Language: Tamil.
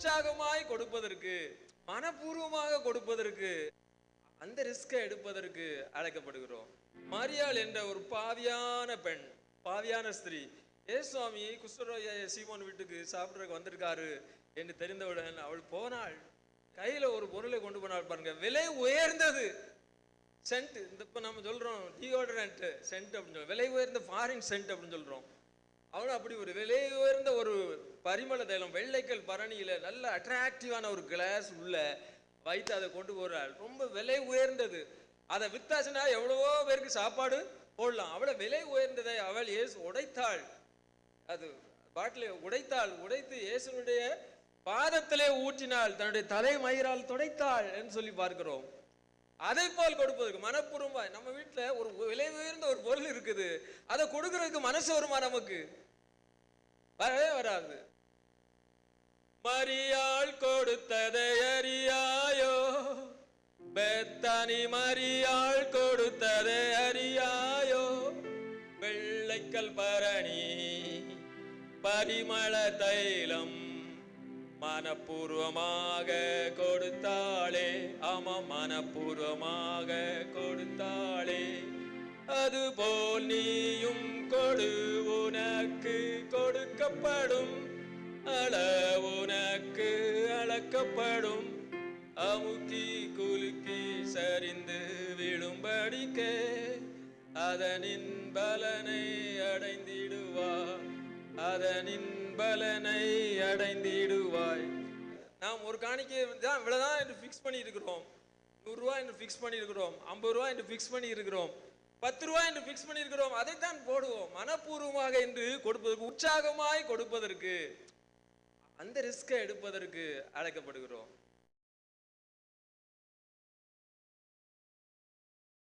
உற்சாகமாய் கொடுப்பதற்கு மனப்பூர்வமாக கொடுப்பதற்கு அந்த ரிஸ்கை எடுப்பதற்கு அழைக்கப்படுகிறோம். மரியாள் என்ற ஒரு பாவியான பெண் பாவியான ஸ்திரீ ஏ சுவாமி குஷ்டரோய சீமோன் வீட்டுக்கு சாப்பிட்றதுக்கு வந்திருக்காரு என்று தெரிந்தவுடன் அவள் போனாள். கையில ஒரு பொருளை கொண்டு போனாள் பாருங்க. விலை உயர்ந்தது. சென்ட் இந்த இப்போ நம்ம சொல்றோம் டியோடரண்ட் சென்ட் அப்படின்னு சொல்லி விலை உயர்ந்த ஃபாரின் சென்ட் அப்படின்னு சொல்றோம். அவனும் அப்படி ஒரு விலை உயர்ந்த ஒரு பரிமள தைலம் வெள்ளைக்கல் பரணியில் நல்ல அட்ராக்டிவான ஒரு கிளாஸ் உள்ள வைத்து அதை கொண்டு போகிறாள் ரொம்ப விலை உயர்ந்தது. அதை வித்தாச்சுன்னா எவ்வளவோ பேருக்கு சாப்பாடு போடலாம். அவளை விலை உயர்ந்ததை அவள் இயேசு உடைத்தாள். அது பாட்டிலை உடைத்தாள். உடைத்து இயேசுனுடைய பாதத்திலே ஊற்றினாள் தன்னுடைய தலை மயிரால் துடைத்தாள் என்று சொல்லி பார்க்கிறோம். அதை போல் கொடுப்பதற்கு மனப்பூர்வமாக நம்ம வீட்டுல ஒரு விலை உயர்ந்த ஒரு பொருள் இருக்குது. அதை கொடுக்கறதுக்கு மனசு வருமா நமக்கு? வரவே வராது. மரியாள் கொடுத்ததை அறியாயோ? பெத்தானி மரியாள் கொடுத்ததை அறியாயோ? வெள்ளைக்கல் பரணி பரிமள தைலம் மனப்பூர்வமாக கொடுத்தாளே. ஆமா மனப்பூர்வமாக கொடுத்தாளே. அதுபோல் நீயும் கொடு உனக்கு கொடுக்கப்படும். அள உனக்கு அளக்கப்படும். அமுக்கி குலுக்கி சரிந்து விழும்படிக்கே. அதனின் பலனை அடைந்திடுவார். அதனின் பலனை அடைந்திடுவாய். நாம் ஒரு காணிக்கை தான் இவ்வளவுதான் என்று ஃபிக்ஸ் பண்ணி இருக்கிறோம் நூறுரூவா என்று ஃபிக்ஸ் பண்ணி இருக்கிறோம் ஐம்பது ரூபா என்று ஃபிக்ஸ் பண்ணி இருக்கிறோம் பத்து ரூபா என்று ஃபிக்ஸ் பண்ணி இருக்கிறோம் அதைத்தான் போடுவோம். மனப்பூர்வமாக என்று கொடுப்பதற்கு உற்சாகமாய் கொடுப்பதற்கு அந்த ரிஸ்கை எடுப்பதற்கு அழைக்கப்படுகிறோம்.